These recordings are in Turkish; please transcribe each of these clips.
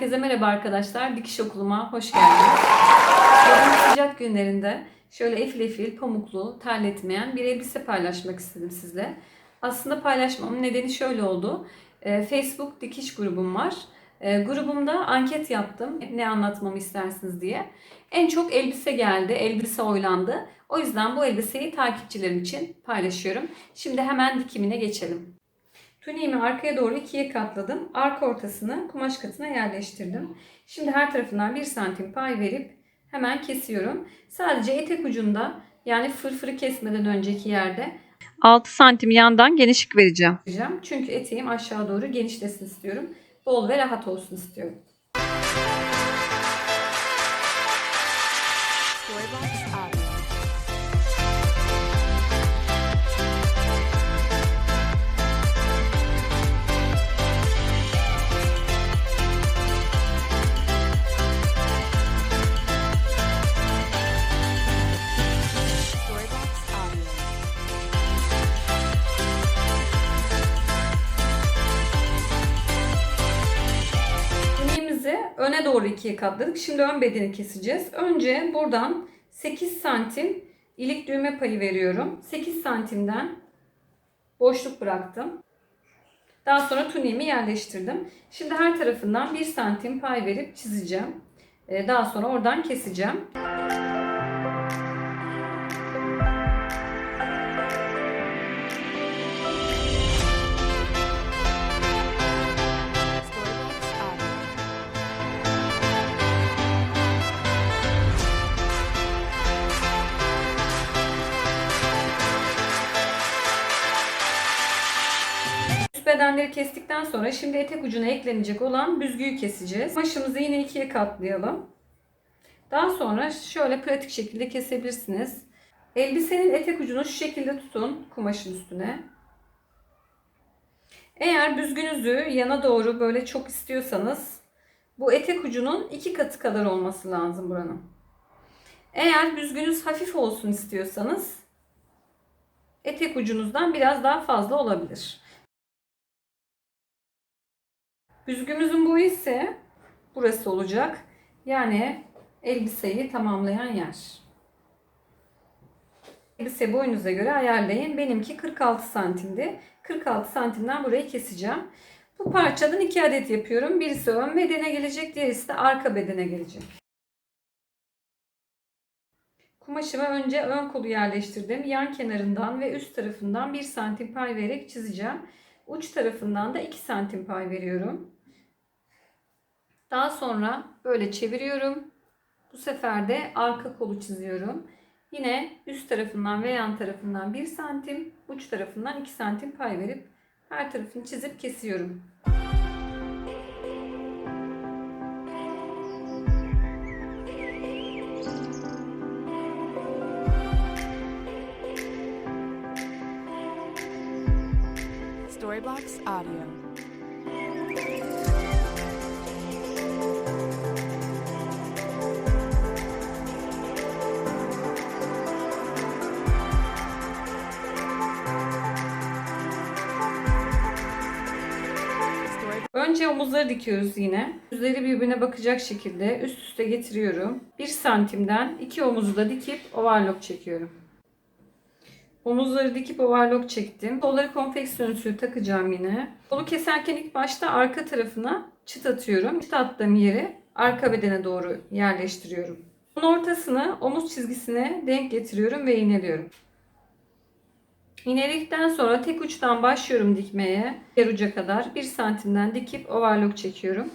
Herkese merhaba arkadaşlar. Dikiş okuluma hoş geldiniz. Bugün sıcak günlerinde şöyle efil efil, pamuklu, terletmeyen bir elbise paylaşmak istedim sizle. Aslında paylaşmamın nedeni şöyle oldu. Ee, Facebook dikiş grubum var. Ee, grubumda anket yaptım. Ne anlatmamı istersiniz diye. En çok elbise geldi. Elbise oylandı. O yüzden bu elbiseyi takipçilerim için paylaşıyorum. Şimdi hemen dikimine geçelim. Tuniğimi arkaya doğru ikiye katladım. Arka ortasını kumaş katına yerleştirdim. Şimdi her tarafından 1 santim pay verip hemen kesiyorum. Sadece etek ucunda yani fırfırı kesmeden önceki yerde 6 santim yandan genişlik vereceğim. Çünkü eteğim aşağı doğru genişlesin istiyorum. Bol ve rahat olsun istiyorum. Storybox Audio. Storybox öne doğru ikiye katladık. Şimdi ön bedeni keseceğiz. Önce buradan 8 santim ilik düğme payı veriyorum. 8 santimden boşluk bıraktım. Daha sonra tuniğimi yerleştirdim. Şimdi her tarafından 1 santim pay verip çizeceğim. Ee, Daha sonra oradan keseceğim. Bedenleri kestikten sonra şimdi etek ucuna eklenecek olan büzgüyü keseceğiz. Başımızı yine ikiye katlayalım. Daha sonra şöyle pratik şekilde kesebilirsiniz. Elbisenin etek ucunu şu şekilde tutun kumaşın üstüne. Eğer büzgünüzü yana doğru böyle çok istiyorsanız bu etek ucunun iki katı kadar olması lazım buranın. Eğer büzgünüz hafif olsun istiyorsanız etek ucunuzdan biraz daha fazla olabilir. Büzgümüzün boyu ise burası olacak. Yani elbiseyi tamamlayan yer. Elbise boyunuza göre ayarlayın. Benimki 46 santimdi. 46 santimden burayı keseceğim. Bu parçadan iki adet yapıyorum. Birisi ön bedene gelecek, diğerisi de arka bedene gelecek. Kumaşıma önce ön kolu yerleştirdim. Yan kenarından ve üst tarafından 1 santim pay vererek çizeceğim. Uç tarafından da 2 santim pay veriyorum. Daha sonra böyle çeviriyorum. Bu sefer de arka kolu çiziyorum. Yine üst tarafından ve yan tarafından 1 santim, uç tarafından 2 santim pay verip her tarafını çizip kesiyorum. Storybox Audio. Önce omuzları dikiyoruz yine. Yüzleri birbirine bakacak şekilde üst üste getiriyorum. 1 santimden iki omuzu da dikip overlock çekiyorum. Omuzları dikip overlock çektim. Kolları konfeksiyon usulü takacağım yine. Kolu keserken ilk başta arka tarafına çıt atıyorum. Çıt attığım yeri arka bedene doğru yerleştiriyorum. Bunun ortasını omuz çizgisine denk getiriyorum ve iğneliyorum. İğneledikten sonra tek uçtan başlıyorum dikmeye. Diğer uca kadar 1 santimden dikip overlock çekiyorum.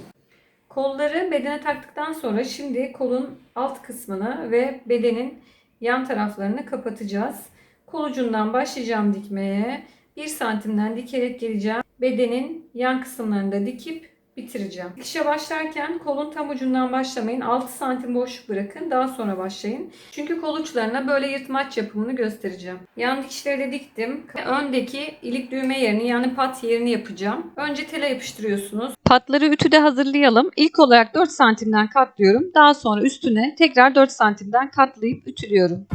Kolları bedene taktıktan sonra şimdi kolun alt kısmını ve bedenin yan taraflarını kapatacağız. Kol ucundan başlayacağım dikmeye. 1 santimden dikerek geleceğim. Bedenin yan kısımlarını da dikip bitireceğim. Dikişe başlarken kolun tam ucundan başlamayın. 6 santim boşluk bırakın. Daha sonra başlayın. Çünkü kol uçlarına böyle yırtmaç yapımını göstereceğim. Yan dikişleri de diktim. Öndeki ilik düğme yerini yani pat yerini yapacağım. Önce tele yapıştırıyorsunuz. Patları ütüde hazırlayalım. İlk olarak 4 santimden katlıyorum. Daha sonra üstüne tekrar 4 santimden katlayıp ütülüyorum.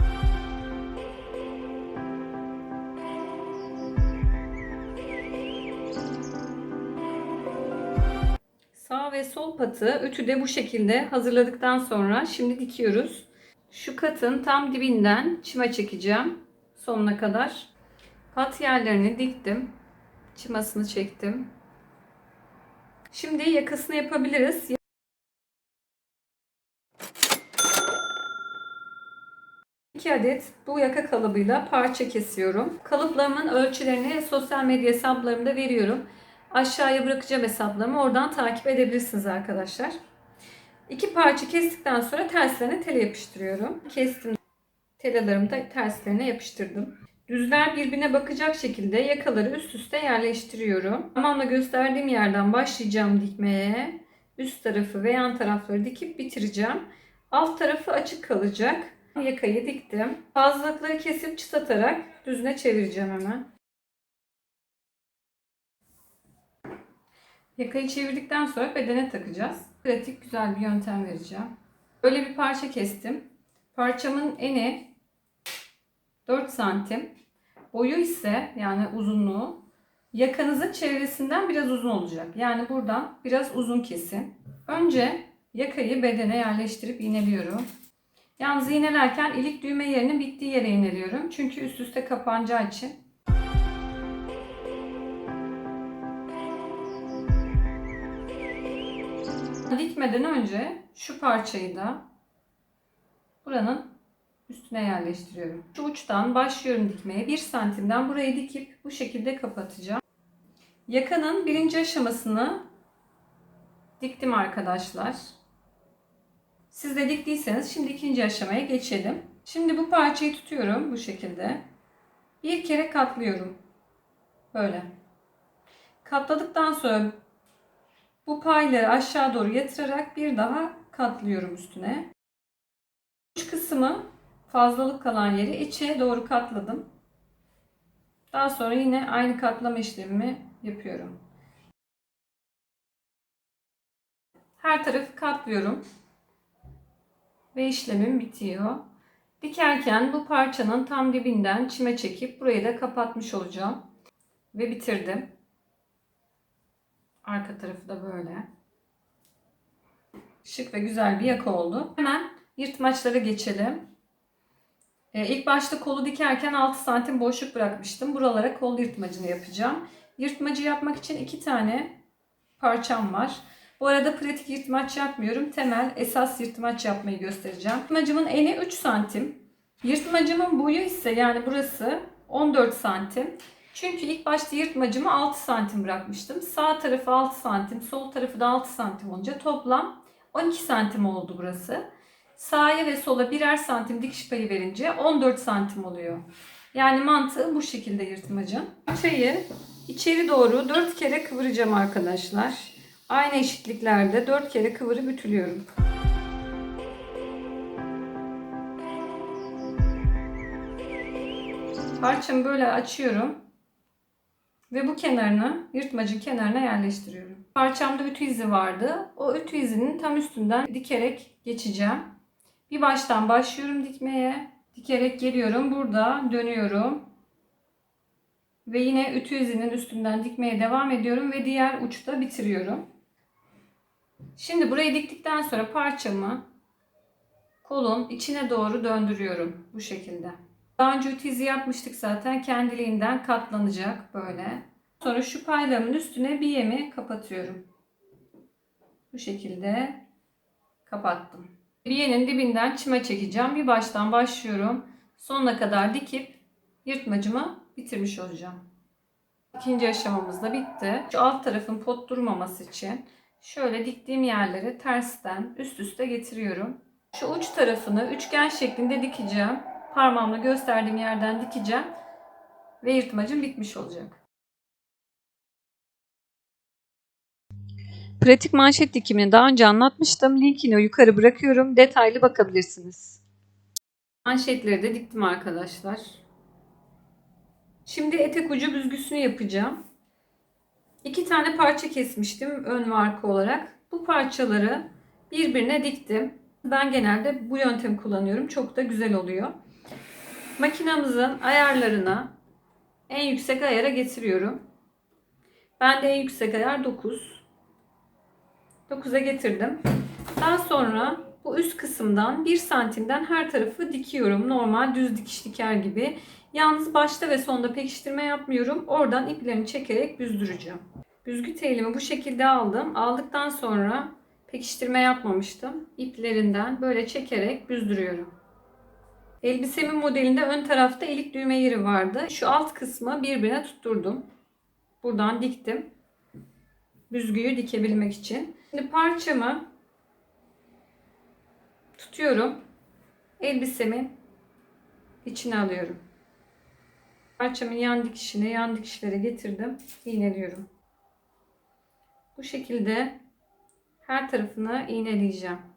Ve sol patı ütüde bu şekilde hazırladıktan sonra şimdi dikiyoruz. Şu katın tam dibinden çima çekeceğim sonuna kadar. Pat yerlerini diktim. Çımasını çektim. Şimdi yakasını yapabiliriz. 2 adet bu yaka kalıbıyla parça kesiyorum. Kalıplarımın ölçülerini sosyal medya hesaplarımda veriyorum. Aşağıya bırakacağım hesaplarımı. Oradan takip edebilirsiniz arkadaşlar. İki parça kestikten sonra terslerine tele yapıştırıyorum. Kestim. Telalarımı da terslerine yapıştırdım. Düzler birbirine bakacak şekilde yakaları üst üste yerleştiriyorum. Tamamla gösterdiğim yerden başlayacağım dikmeye. Üst tarafı ve yan tarafları dikip bitireceğim. Alt tarafı açık kalacak. Yakayı diktim. Fazlalıkları kesip çıtlatarak düzüne çevireceğim hemen. Yakayı çevirdikten sonra bedene takacağız. Pratik güzel bir yöntem vereceğim. Böyle bir parça kestim. Parçamın eni 4 santim. Boyu ise yani uzunluğu yakanızın çevresinden biraz uzun olacak. Yani buradan biraz uzun kesin. Önce yakayı bedene yerleştirip iğneliyorum. Yalnız iğnelerken ilik düğme yerinin bittiği yere iğneliyorum. Çünkü üst üste kapanacağı için. Dikmeden önce şu parçayı da buranın üstüne yerleştiriyorum. Şu uçtan başlıyorum dikmeye. 1 santimden burayı dikip bu şekilde kapatacağım. Yakanın birinci aşamasını diktim arkadaşlar. Siz de diktiyseniz şimdi ikinci aşamaya geçelim. Şimdi bu parçayı tutuyorum bu şekilde. Bir kere katlıyorum. Böyle. Katladıktan sonra bu payları aşağı doğru yatırarak bir daha katlıyorum üstüne. Uç kısmı fazlalık kalan yeri içe doğru katladım. Daha sonra yine aynı katlama işlemimi yapıyorum. Her tarafı katlıyorum ve işlemim bitiyor. Dikerken bu parçanın tam dibinden çime çekip burayı da kapatmış olacağım. Ve bitirdim. Arka tarafı da böyle. Şık ve güzel bir yaka oldu. Hemen yırtmaçlara geçelim. Ee, ilk başta kolu dikerken 6 santim boşluk bırakmıştım. Buralara kol yırtmacını yapacağım. Yırtmacı yapmak için iki tane parçam var. Bu arada pratik yırtmaç yapmıyorum. Temel esas yırtmaç yapmayı göstereceğim. Yırtmacımın eni 3 santim. Yırtmacımın boyu ise yani burası 14 santim. Çünkü ilk başta yırtmacımı 6 santim bırakmıştım. Sağ tarafı 6 santim, sol tarafı da 6 santim olunca toplam 12 santim oldu burası. Sağa ve sola birer santim dikiş payı verince 14 santim oluyor. Yani mantığı bu şekilde yırtmacın. Parçayı içeri doğru 4 kere kıvıracağım arkadaşlar. Aynı eşitliklerde 4 kere kıvırıp ütülüyorum. Parçamı böyle açıyorum. Ve bu kenarını yırtmacın kenarına yerleştiriyorum. Parçamda ütü izi vardı. O ütü izinin tam üstünden dikerek geçeceğim. Bir baştan başlıyorum dikmeye. Dikerek geliyorum. Burada dönüyorum. Ve yine ütü izinin üstünden dikmeye devam ediyorum ve diğer uçta bitiriyorum. Şimdi burayı diktikten sonra parçamı kolun içine doğru döndürüyorum bu şekilde. Daha önce ütü izi yapmıştık zaten kendiliğinden katlanacak böyle. Sonra şu paylarımın üstüne bir yemi kapatıyorum. Bu şekilde kapattım. Biyenin dibinden çime çekeceğim. Bir baştan başlıyorum. Sonuna kadar dikip yırtmacımı bitirmiş olacağım. İkinci aşamamız da bitti. Şu alt tarafın pot durmaması için şöyle diktiğim yerleri tersten üst üste getiriyorum. Şu uç tarafını üçgen şeklinde dikeceğim. Parmağımla gösterdiğim yerden dikeceğim. Ve yırtmacım bitmiş olacak. Pratik manşet dikimini daha önce anlatmıştım. Linkini yukarı bırakıyorum. Detaylı bakabilirsiniz. Manşetleri de diktim arkadaşlar. Şimdi etek ucu büzgüsünü yapacağım. İki tane parça kesmiştim ön ve arka olarak. Bu parçaları birbirine diktim. Ben genelde bu yöntemi kullanıyorum. Çok da güzel oluyor. Makinamızın ayarlarına en yüksek ayara getiriyorum. Ben de en yüksek ayar 9. 9'a getirdim. Daha sonra bu üst kısımdan 1 santimden her tarafı dikiyorum. Normal düz dikiş diker gibi. Yalnız başta ve sonda pekiştirme yapmıyorum. Oradan iplerini çekerek büzdüreceğim. Büzgü telimi bu şekilde aldım. Aldıktan sonra pekiştirme yapmamıştım. İplerinden böyle çekerek büzdürüyorum. Elbisemin modelinde ön tarafta ilik düğme yeri vardı. Şu alt kısmı birbirine tutturdum. Buradan diktim. Büzgüyü dikebilmek için. Şimdi parçamı tutuyorum. Elbisemin içine alıyorum. Parçamın yan dikişine, yan dikişlere getirdim. iğneliyorum. Bu şekilde her tarafını iğneleyeceğim.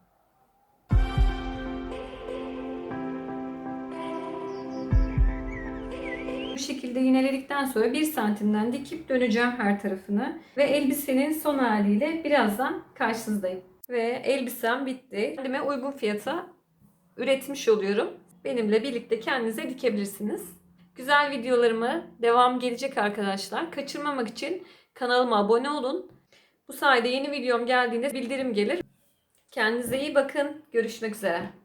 Şekilde iğneledikten sonra 1 santimden dikip döneceğim her tarafını. Ve elbisenin son haliyle birazdan karşınızdayım. Ve elbisem bitti. Kendime uygun fiyata üretmiş oluyorum. Benimle birlikte kendinize dikebilirsiniz. Güzel videolarımı devam gelecek arkadaşlar. Kaçırmamak için kanalıma abone olun. Bu sayede yeni videom geldiğinde bildirim gelir. Kendinize iyi bakın. Görüşmek üzere.